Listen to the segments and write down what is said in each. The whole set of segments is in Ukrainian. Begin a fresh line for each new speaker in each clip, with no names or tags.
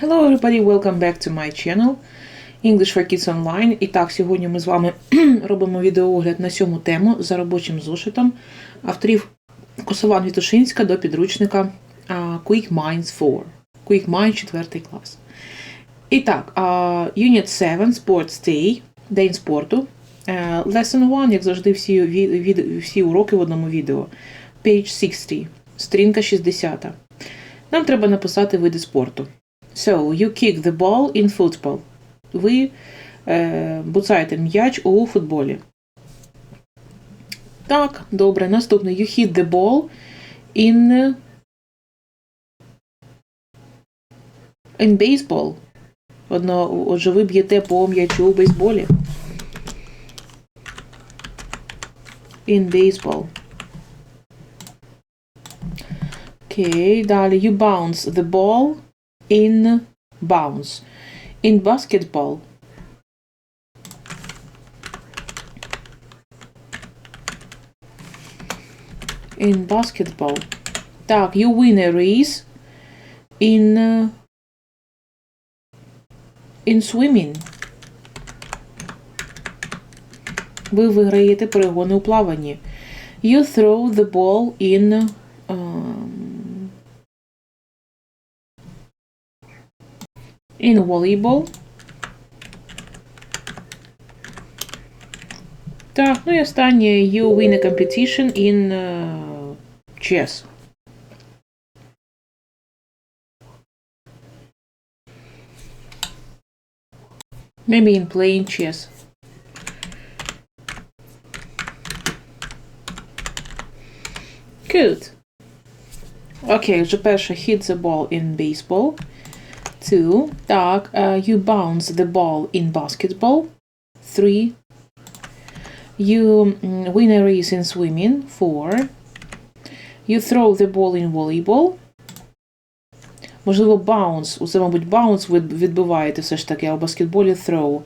Hello everybody, welcome back to my channel English for Kids Online. І так, сьогодні ми з вами робимо відеоогляд на сьому тему за робочим зошитом авторів Косован Вітушинська до підручника Quick Minds 4. Quick Minds 4 клас. І так, Unit 7 Sports Day, День спорту. Е, Lesson 1, як завжди, всі, всі уроки в одному відео. Page 60, сторінка 60. Нам треба написати види спорту. So, you kick the ball in football. Ви е, буцаєте м'яч у футболі. Так, добре. Наступне. You hit the ball in, in baseball. Одно, отже, ви б'єте по м'ячу у бейсболі. In baseball. Окей, далі. You bounce the ball in bounce. In basketball. In basketball. Так, you win a race in uh, in swimming. Ви виграєте перегони у плаванні. You throw the ball in in volleyball. Так, ну і останнє you win a competition in uh, chess. Maybe in playing chess. Good. Окей, вже перше hit the ball in baseball. Two. Так, uh, you bounce the ball in basketball. Three. You mm, win a race in swimming. Four. You throw the ball in volleyball. Можливо, bounce. Усе, мабуть, bounce ви відбиваєте все ж таки, а у баскетболі throw.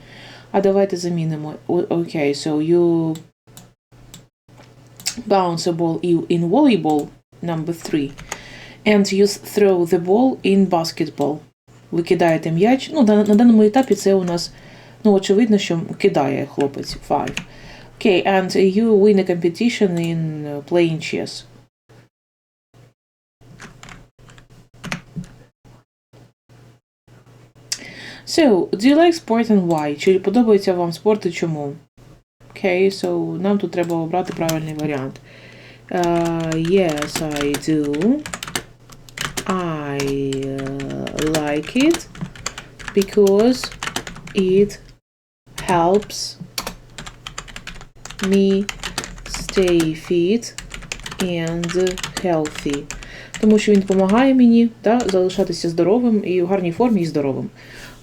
А давайте замінимо. О- Окей, so you bounce a ball i- in volleyball. Number three. And you throw the ball in basketball. Ви кидаєте м'яч. Ну, на, даному етапі це у нас, ну, очевидно, що кидає хлопець. Five. Okay, and you win a competition in uh, playing chess. So, do you like sport and why? Чи подобається вам спорт і чому? Okay, so нам тут треба обрати правильний варіант. Uh, yes, I do. I uh, like it because it helps me stay fit and healthy. Тому що він допомагає мені да, залишатися здоровим і в гарній формі і здоровим.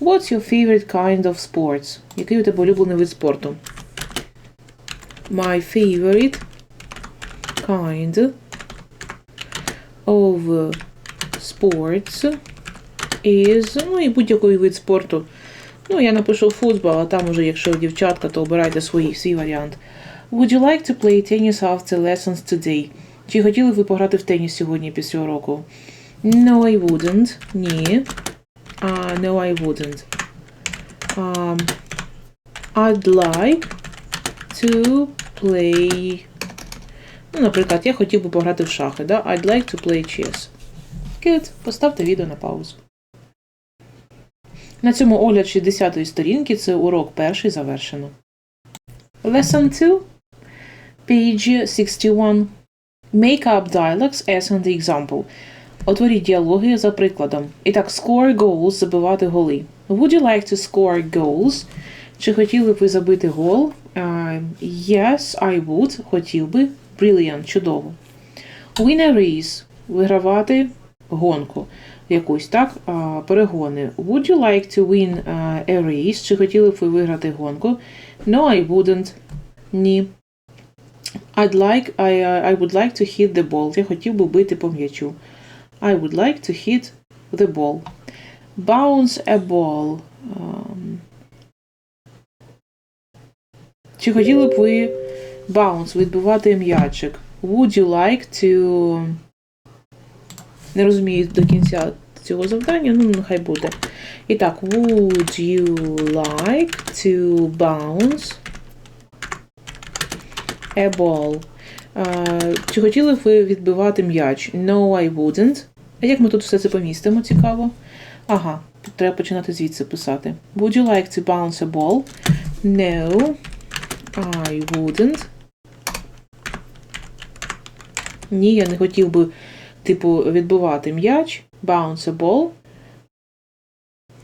What's your favorite kind of sports? Який у тебе улюблений вид спорту? My favorite kind of sports is, ну і будь-який вид спорту. Ну, я напишу футбол, а там уже, якщо дівчатка, то обирайте свій, свій варіант. Would you like to play tennis after lessons today? Чи хотіли б ви пограти в теніс сьогодні після уроку? No, I wouldn't. Ні. Uh, no, I wouldn't. Um, I'd like to play. Ну, наприклад, я хотів би пограти в шахи, да? I'd like to play chess. Good. Поставте відео на паузу. На цьому огляд 60-ї сторінки це урок перший завершено. Lesson 2. Page 61. Make up dialogues as on the example. Отворіть діалоги за прикладом. І так, score goals – забивати голи. Would you like to score goals? Чи хотіли б ви забити гол? Uh, yes, I would. Хотів би. Brilliant. Чудово. Win a race. Вигравати гонку якусь, так? Перегони. Would you like to win uh, a race? Чи хотіли б ви виграти гонку? No, I wouldn't. Ні. I'd like, I, uh, I would like to hit the ball. Я хотів би бити по м'ячу. I would like to hit the ball. Bounce a ball. Um, чи хотіли б ви bounce, відбивати м'ячик? Would you like to... Не розумію до кінця цього завдання, ну нехай буде. І так, would you like to bounce a ball? Чи хотіли б ви відбивати м'яч? No, I wouldn't. А як ми тут все це помістимо, цікаво? Ага, треба починати звідси писати. Would you like to bounce a ball? No, I wouldn't. Ні, я не хотів би, типу, відбивати м'яч. Bounce a ball.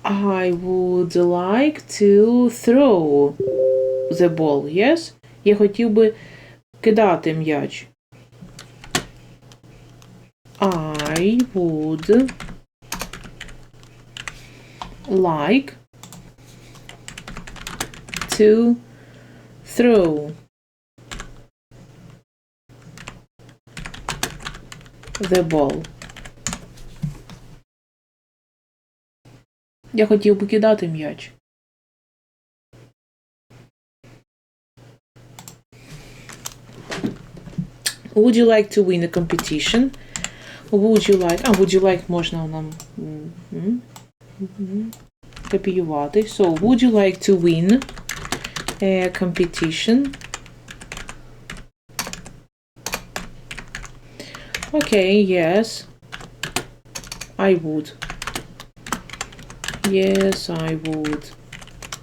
I would like to throw the ball, yes? Я хотів би кидати м'яч. I would like to throw the ball. Я хотів би кидати м'яч. Would you like to win a competition? Would you like... А, would you like можна нам м, м, м, копіювати. So, would you like to win a competition? Okay, yes. I would. Yes, I would.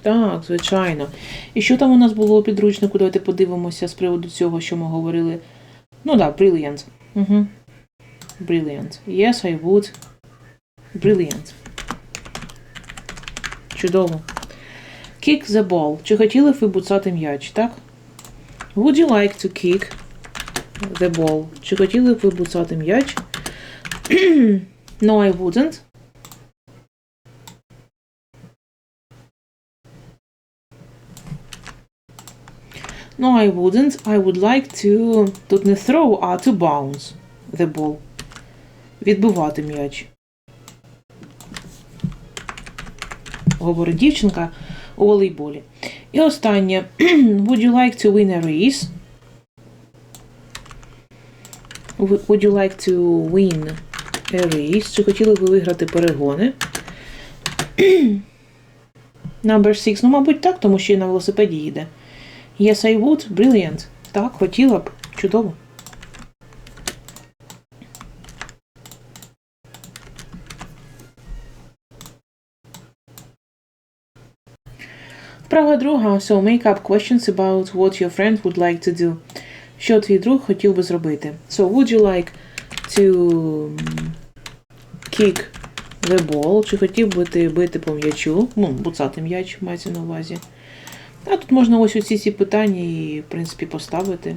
Так, звичайно. І що там у нас було у підручнику? Давайте подивимося з приводу цього, що ми говорили. Ну так, да, brilliant. Угу. Brilliant. Yes, I would. Brilliant. Чудово. Kick the ball. Чи хотіли б ви буцати м'яч, так? Would you like to kick the ball? Чи хотіли б ви буцати м'яч? no, I wouldn't. No, I wouldn't. I would like to... Тут не throw, а to bounce the ball. Відбивати м'яч. Говорить дівчинка у волейболі. І останнє. Would you like to win a race? Would you like to win a race? Чи хотіли б ви виграти перегони? Number 6. Ну, мабуть, так, тому що і на велосипеді їде. Yes, I would. Brilliant. Так, хотіла б. Чудово. Вправа друга. So make up questions about what your friend would like to do. Що твій друг хотів би зробити? So would you like to kick the ball? Чи хотів би ти бити по м'ячу? Ну, буцати м'яч мається на увазі. А тут можна ось усі ці питання і, в принципі, поставити.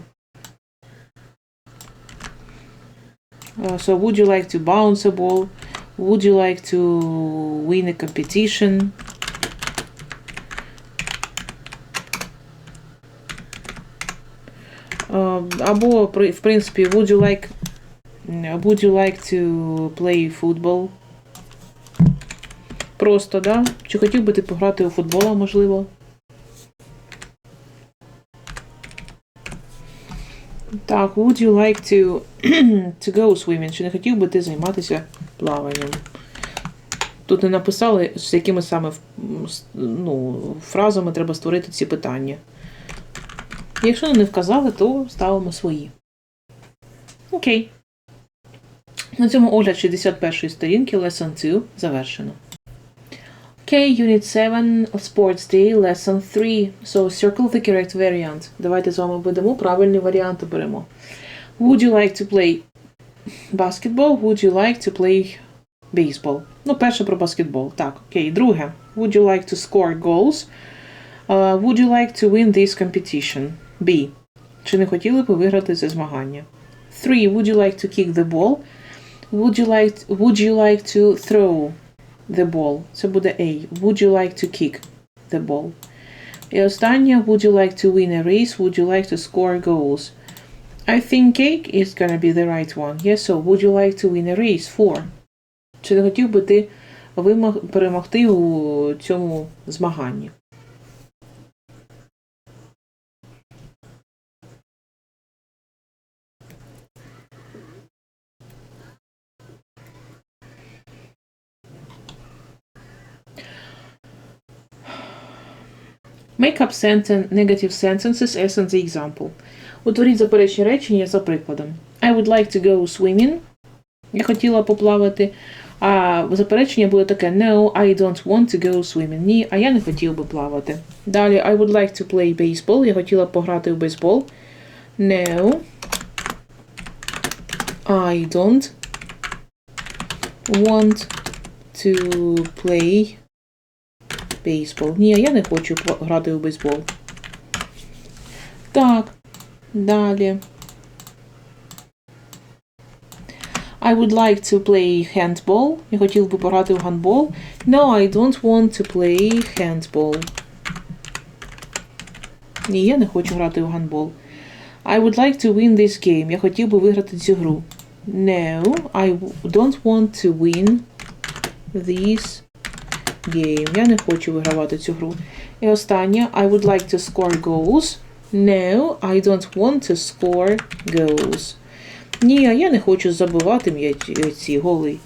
Uh, so would you like to bounce a ball? Would you like to win a competition? Uh, або, в принципі, would you like would you like to play football? Просто, да? Чи хотів би ти пограти у футбола, можливо? Так, would you like to, to go swimming? Чи не хотів би ти займатися плаванням? Тут не написали, з якими саме ну, фразами треба створити ці питання. Якщо не вказали, то ставимо свої. Окей. На цьому огляд 61 сторінки Lesson 2 завершено. Okay, Unit 7, Sports Day, Lesson 3. So, circle the correct variant. Давайте з вами будемо правильний варіант оберемо. Would you like to play basketball? Would you like to play baseball? Ну, перше про баскетбол. Так, окей. Друге. Would you like to score goals? Uh, would you like to win this competition? B. Чи не хотіли б ви виграти це змагання? 3. Would you like to kick the ball? Would you like would you like to throw the ball? Це буде A. Would you like to kick the ball? І останнє, would you like to win a race? Would you like to score goals? I think cake is gonna be the right one. Yes, so would you like to win a race? 4. Чи не хотів би ти вимог- перемогти у цьому змаганні? Make up senten- negative sentences as in the example. Утворіть заперечні речення за прикладом. I would like to go swimming. Я хотіла поплавати. А заперечення буде таке No, I don't want to go swimming. Ні, а я не хотів би плавати. Далі I would like to play baseball. Я хотіла б пограти в бейсбол. No. I don't want to play baseball. Ні, я не хочу грати в бейсбол. Так. Далі. I would like to play handball. Я хотів би пограти в гандбол. No, I don't want to play handball. Ні, я не хочу грати в гандбол. I would like to win this game. Я хотів би виграти цю гру. No, I don't want to win this game. Я не хочу вигравати цю гру. І останнє. I would like to score goals. No, I don't want to score goals. Ні, а я не хочу забивати е, ці голи.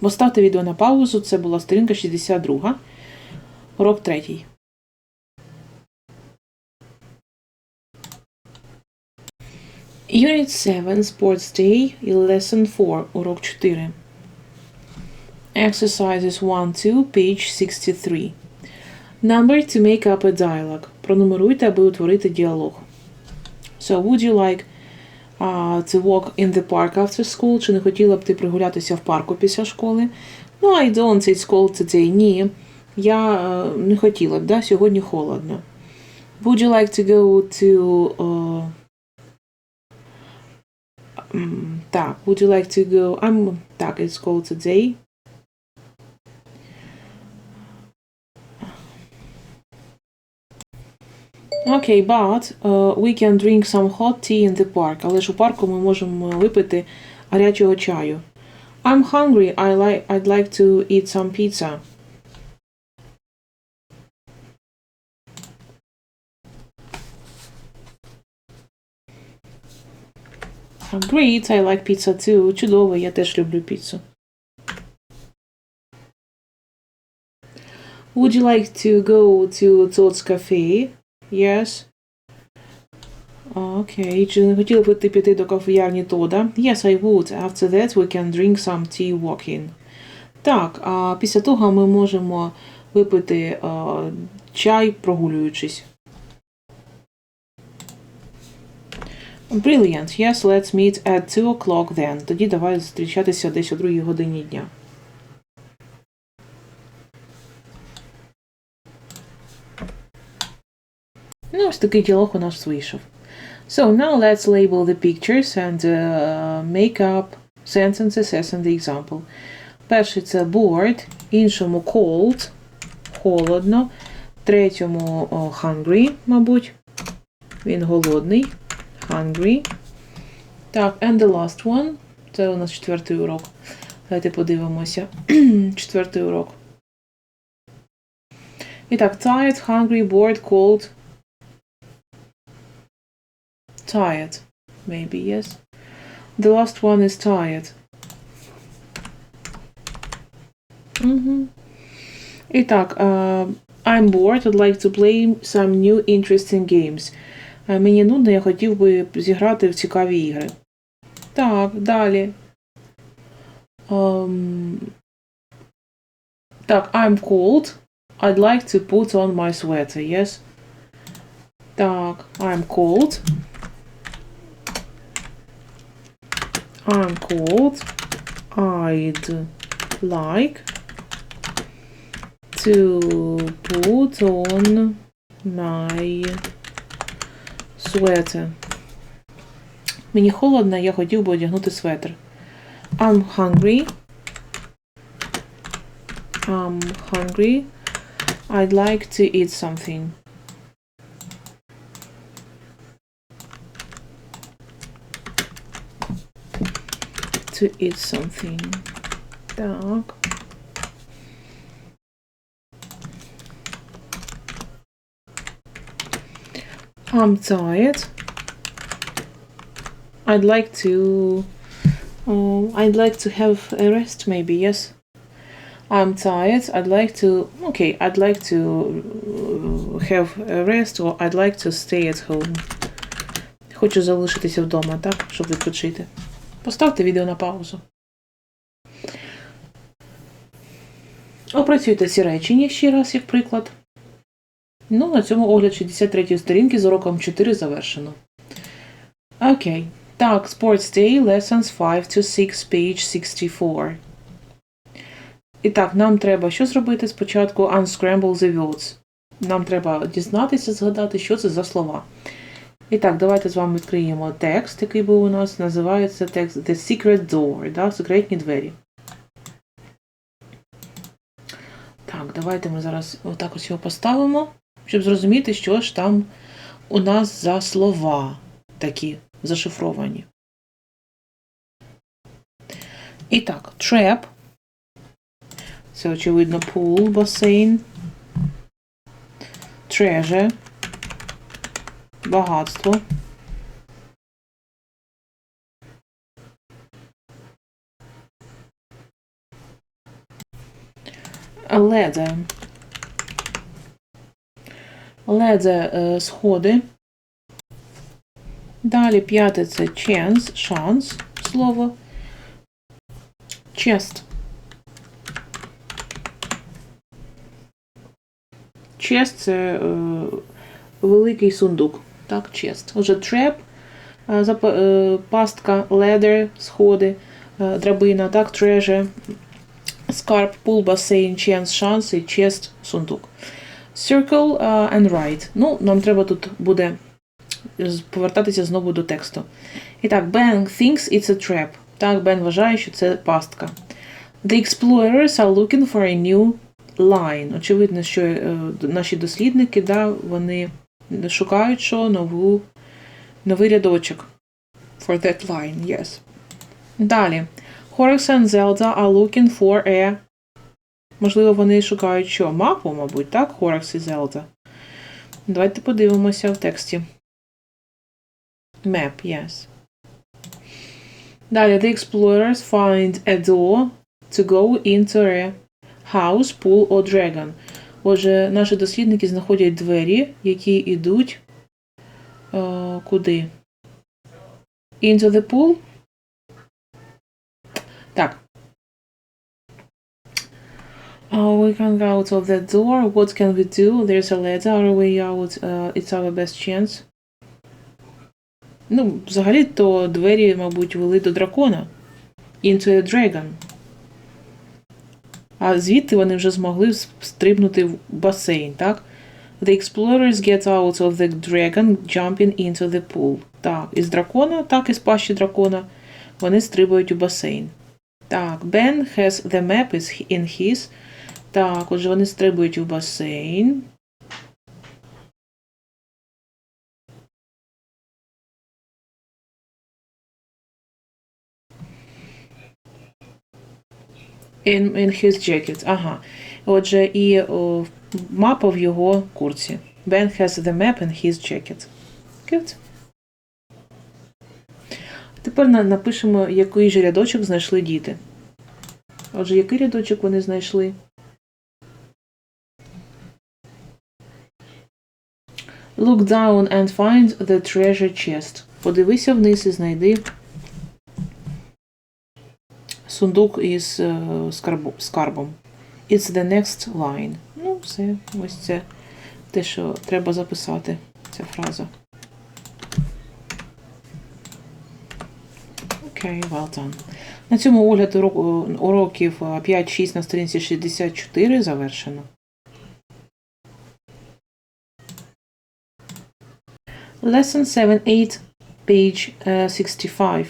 Поставте відео на паузу. Це була сторінка 62. Урок третій. Unit 7 Sports Day Lesson 4, урок 4. Exercises 1, 2, page 63. Number to make up a dialogue. Пронумеруйте, аби утворити діалог. So, would you like uh, to walk in the park after school? Чи не хотіла б ти прогулятися в парку після школи? No, I don't. It's cold today. Ні. Я е, не хотіла б, да? Сьогодні холодно. Would you like to go to... Uh, М, Так, would you like to go? I'm так, it's cold today. Okay, but uh, we can drink some hot tea in the park. Але ж у парку ми можемо випити гарячого чаю. I'm hungry. I like I'd like to eat some pizza. Great, I like pizza too. Чудово, я теж люблю піцу. Would you like to go to Todd's Cafe? Yes. Окей. Чи не хотіли б ти піти до кав'ярні Тода? Yes, I would. After that we can drink some tea walking. Так, а після того ми можемо випити а, чай, прогулюючись. Brilliant. Yes, let's meet at 2 o'clock then. Тоді давай зустрічатися десь о другій годині дня. Ну, ось такий діалог у нас вийшов. So now let's label the pictures and uh, make up sentences as in the example. Перший це bored, іншому cold, холодно, третьому hungry, мабуть. Він голодний. Hungry. Так, and the last one. Це у нас четвертий урок. Давайте подивимося. четвертий урок. І так, tired, hungry, bored, cold. Tired. Maybe, yes. The last one is tired. Угу. І так, uh, I'm bored. I'd like to play some new interesting games. Е, Мені нудно, я хотів би зіграти в цікаві ігри. Так, далі. Ем, так, I'm cold. I'd like to put on my sweater, yes? Так, I'm cold. I'm cold. I'd like to put on my sweater. Мені холодно, я хотів би одягнути светр. I'm hungry. I'm hungry. I'd like to eat something. To eat something. Так. I'm tired. I'd like to. Oh, I'd like to have a rest, maybe. Yes. I'm tired. I'd like to. Okay, I'd like to uh, have a rest, or I'd like to stay at home. Хочу залишитися вдома, так, щоб відпочити. Поставте відео на паузу. Опрацюйте ці речення ще раз, як приклад. Ну, на цьому огляд 63-ї сторінки з уроком 4 завершено. Окей. Так, Sports Day, Lessons 5 to 6, page 64. І так, нам треба що зробити спочатку? Unscramble the words. Нам треба дізнатися, згадати, що це за слова. І так, давайте з вами відкриємо текст, який був у нас. Називається текст The Secret Door, да, секретні двері. Так, давайте ми зараз отак ось його поставимо, щоб зрозуміти, що ж там у нас за слова такі зашифровані. І так, trap. Це, очевидно, pool, басейн. Treasure. Багатство. Ladder. Ladder е, сходи. Далі п'яте це chance, шанс, слово. Chest. Chest – це е, великий сундук. Так, chest. Отже, trap, е, пастка, ladder, сходи, е, драбина, так, treasure, скарб, пул, басейн, chance, шанс і chest, сундук. Circle and write. Ну, нам треба тут буде повертатися знову до тексту. І так, Ben thinks it's a trap. Так, Бен вважає, що це пастка. The explorers are looking for a new line. Очевидно, що е, наші дослідники, да, вони шукають що нову, новий рядочок. For that line, yes. Далі. Horace and Zelda are looking for a. Можливо, вони шукають що? Мапу, мабуть, так? Horace і Zelda. Давайте подивимося в тексті. Map, yes. Далі, the explorers find a door to go into a house, pool or dragon. Отже, наші дослідники знаходять двері, які йдуть е, куди? Into the pool? Так. Uh, we can go out of the door. What can we do? There's a ladder. Are we out? Uh, it's our best chance. Ну, взагалі, то двері, мабуть, вели до дракона. Into a dragon. А звідти вони вже змогли стрибнути в басейн, так? The explorers get out of the dragon, jumping into the pool. Так, із дракона, так, із пащі дракона. Вони стрибають у басейн. Так, Ben has the map is in his. Так, отже, вони стрибають у басейн. In, in his jacket. Ага. Отже, і о, мапа в його курці. Ben has the map in his jacket. Good. Тепер напишемо, який же рядочок знайшли діти. Отже, який рядочок вони знайшли? Look down and find the treasure chest. Подивися вниз і знайди сундук із е, скарбом. It's the next line. Ну, все, ось це те, що треба записати, ця фраза. Окей, well done. На цьому огляд уроків е, 5-6 на сторінці 64 завершено. Lesson 7-8, page е, 65.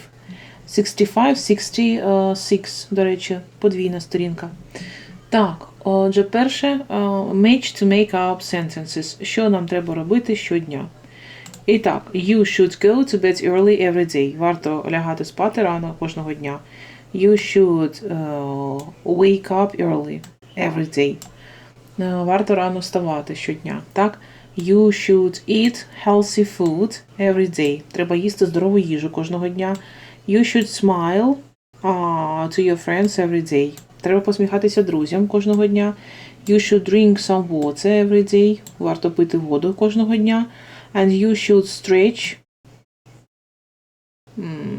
65, 66, до речі, подвійна сторінка. Так, отже, перше, е, match to make up sentences. Що нам треба робити щодня? І так, you should go to bed early every day. Варто лягати спати рано кожного дня. You should е, wake up early every day. Е, Варто рано вставати щодня. Так? You should eat healthy food every day. Треба їсти здорову їжу кожного дня. You should smile uh, to your friends every day. Треба посміхатися друзям кожного дня. You should drink some water every day. Варто пити воду кожного дня. And you should stretch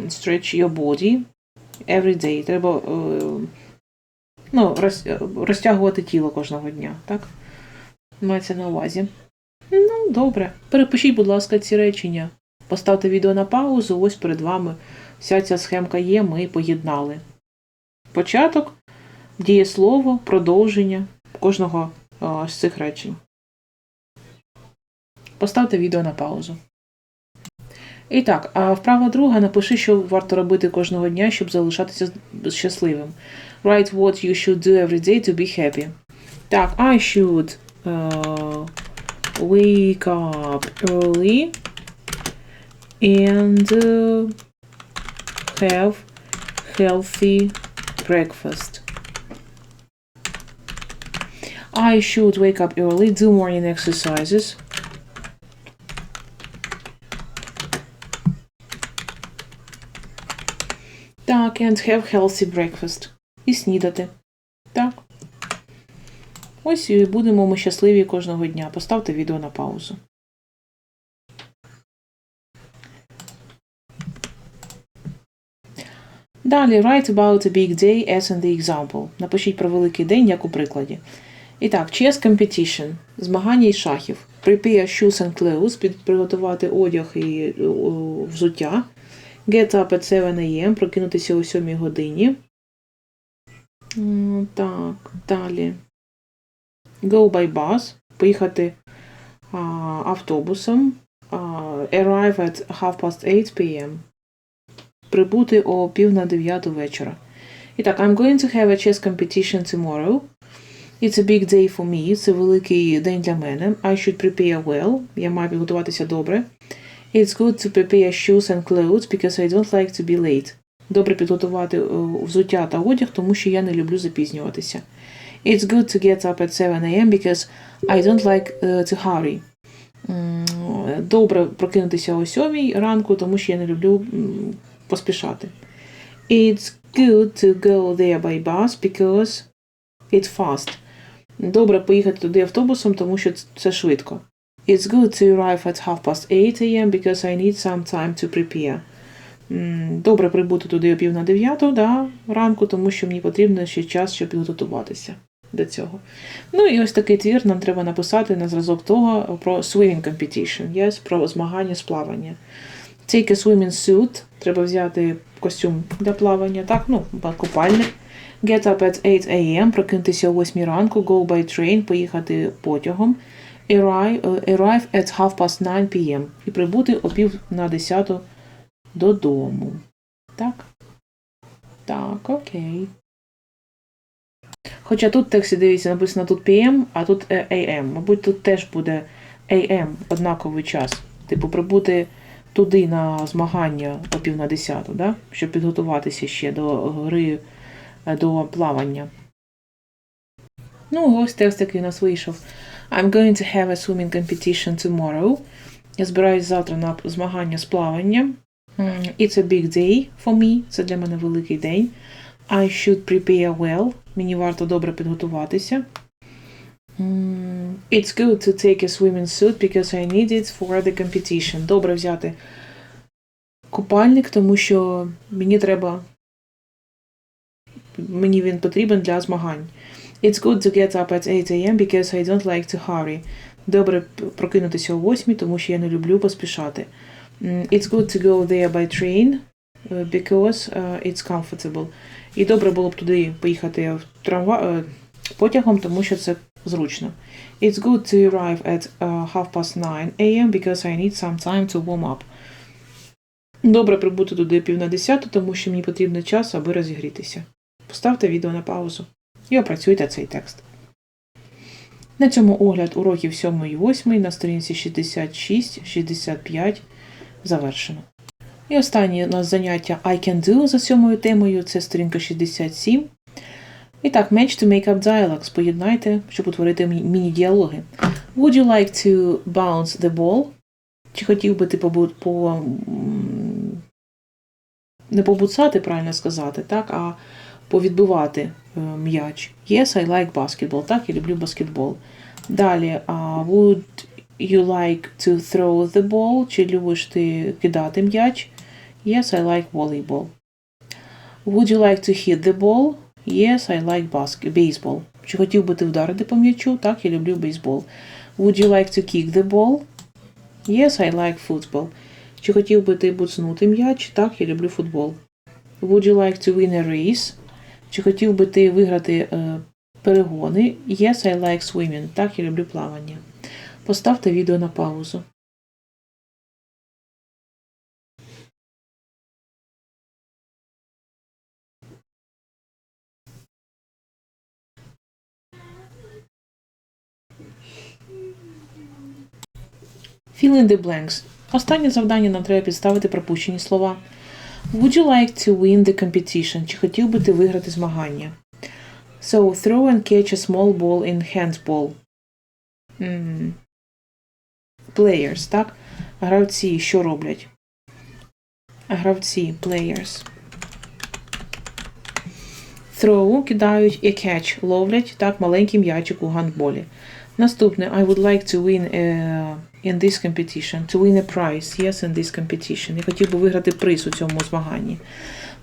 stretch your body every day. Треба е, ну, розтягувати тіло кожного дня, так? Мається на увазі. Ну, добре. Перепишіть, будь ласка, ці речення. Поставте відео на паузу, ось перед вами вся ця схемка є, ми поєднали. Початок, дієслово, продовження кожного з цих речень. Поставте відео на паузу. І так, а вправа друга напиши, що варто робити кожного дня, щоб залишатися щасливим. Write what you should do every day to be happy. Так, I should uh, wake up early and uh, have healthy breakfast. I should wake up early, do morning exercises. Так, and have healthy breakfast. І снідати. Так. Ось і будемо ми щасливі кожного дня. Поставте відео на паузу. Далі write about a big day as in the example. Напишіть про великий день, як у прикладі. І так, chess competition. Змагання із шахів. Prepare shoes and clothes. Під, приготувати одяг і взуття. Get up at 7 a.m. Прокинутися о 7 годині. Так, далі. Go by bus. Поїхати а, автобусом. А, arrive at half past 8 p.m. Прибути о пів на дев'яту вечора. І так, I'm going to have a chess competition tomorrow. It's a big day for me. Це великий день для мене. I should prepare well. Я маю підготуватися добре. It's good to prepare shoes and clothes because I don't like to be late. Добре підготувати е, взуття та одяг, тому що я не люблю запізнюватися. It's good to get up at 7 a.m. because I don't like uh, to hurry. Добре прокинутися о 7 ранку, тому що я не люблю поспішати. It's good to go there by bus because it's fast. Добре поїхати туди автобусом, тому що це швидко. It's good to arrive at half past 8 a.m. because I need some time to prepare. Добре прибути туди о пів на дев'яту да, ранку, тому що мені потрібно ще час, щоб підготуватися до цього. Ну і ось такий твір нам треба написати на зразок того про swimming competition, yes, про змагання з плавання. Take a swimming suit, треба взяти костюм для плавання, так, ну, купальник. Get up at 8 a.m., прокинутися о 8 ранку, go by train, поїхати потягом. Arrive, е, at half past 9 p.m. І прибути о пів на 10 додому. Так? Так, окей. Хоча тут тексті, дивіться, написано тут PM, а тут е, AM. Мабуть, тут теж буде AM, однаковий час. Типу, прибути туди на змагання о пів на десяту, да? щоб підготуватися ще до гри, е, до плавання. Ну, ось текст, який у нас вийшов. I'm going to have a swimming competition tomorrow. Я збираюсь завтра на змагання з плавання. It's a big day for me. Це для мене великий день. I should prepare well. Мені варто добре підготуватися. It's good to take a swimming suit because I need it for the competition. Добре взяти купальник, тому що мені треба. Мені він потрібен для змагань. It's good to get up at 8 a.m. because I don't like to hurry. Добре прокинутися о 8, тому що я не люблю поспішати. It's good to go there by train because uh, it's comfortable. І добре було б туди поїхати в трамва... е, потягом, тому що це зручно. It's good to arrive at half past 9 a.m. because I need some time to warm up. Добре прибути туди пів на десяту, тому що мені потрібен час, аби розігрітися. Поставте відео на паузу і опрацюйте цей текст. На цьому огляд уроків 7 і 8 на сторінці 66-65 завершено. І останнє у нас заняття I can do за сьомою темою це сторінка 67. І так, match to make up dialogues. Поєднайте, щоб утворити міні-діалоги. Would you like to bounce the ball? Чи хотів би ти побу... по... не побуцати, правильно сказати, так, а повідбивати е, м'яч. Yes, I like basketball. Так, я люблю баскетбол. Далі, а, would you like to throw the ball? Чи любиш ти кидати м'яч? Yes, I like volleyball. Would you like to hit the ball? Yes, I like baseball. Чи хотів би ти вдарити по м'ячу? Так, я люблю бейсбол. Would you like to kick the ball? Yes, I like football. Чи хотів би ти буцнути м'яч? Так, я люблю футбол. Would you like to win a race? Чи хотів би ти виграти е, перегони? Yes, I like swimming. Так, я люблю плавання. Поставте відео на паузу. Fill in the blanks. Останнє завдання нам треба підставити пропущені слова. Would you like to win the competition? Чи хотів би ти виграти змагання? So, throw and catch a small ball in handball. М. Players, так? Гравці що роблять? Гравці, players. Throw кидають і catch ловлять, так, маленький м'ячик у гандболі. Наступне, I would like to win uh, in this competition. To win a prize, yes, in this competition. Я хотів би виграти приз у цьому змаганні.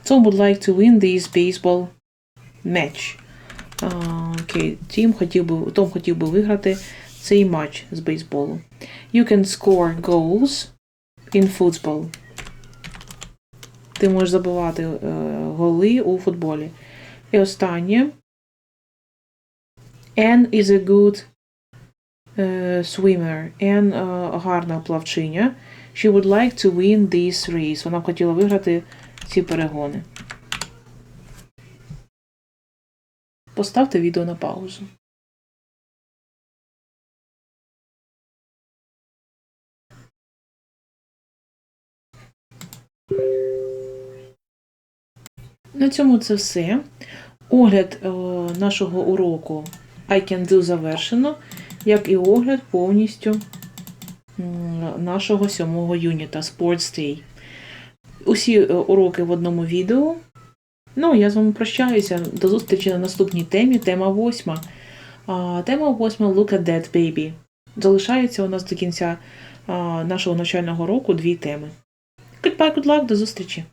Tom would like to win this baseball match. Окей, Тім хотів би, Том хотів би виграти цей матч з бейсболу. You can score goals in football. Ти можеш забивати е, голи у футболі. І останнє. Anne is a good е, swimmer. Anne е, гарна плавчиня. She would like to win this race. Вона б хотіла виграти ці перегони. Поставте відео на паузу. На цьому це все. Огляд е, нашого уроку I can do завершено, як і огляд повністю нашого сьомого юніта Sports Day. Усі е, уроки в одному відео. Ну, я з вами прощаюся. До зустрічі на наступній темі. Тема восьма. Тема восьма Look at that baby. Залишається у нас до кінця нашого навчального року дві теми. Goodbye, good luck, до зустрічі!